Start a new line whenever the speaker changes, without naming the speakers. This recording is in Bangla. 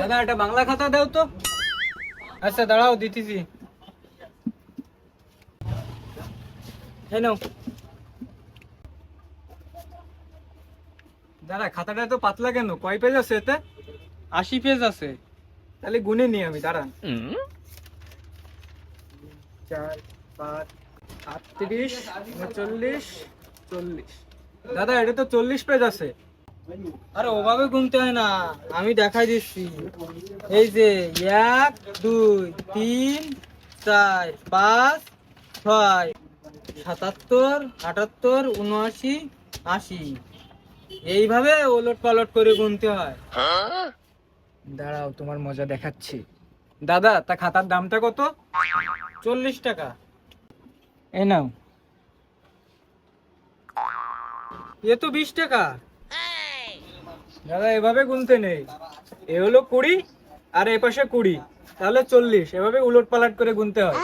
দাদা এটা বাংলা খাতা দাও তো। আচ্ছা দাঁড়াও, দিতেছি। এই নাও। দাদা, খাতাটা তো পাতলা কেন? কয় পেজ আছে এতে?
আশি পেজ আছে।
তাহলে গুনে নি আমি, দাঁড়ান। চল্লিশ। দাদা, এটা তো চল্লিশ পেজ আছে।
আরে ওভাবে গুনতে হয় না। আমি দেখাই দিচ্ছি। এই যে এক, দুই, তিন, চার, পাঁচ, ছয়, সাতাত্তর, আটাত্তর, উনআশি, আশি। এইভাবে ওলট পালট করে গুনতে হয়।
দাঁড়াও, তোমার মজা দেখাচ্ছি। দাদা, তা খাতার দামটা কত?
চল্লিশ টাকা।
এ নাও।
এ তো বিশ টাকা।
দাদা, এভাবে গুনতে নেই। এ হলো কুড়ি আর এ পাশে কুড়ি। তাহলে চল্লিশ। এভাবে উলট পালাট করে গুনতে হয়।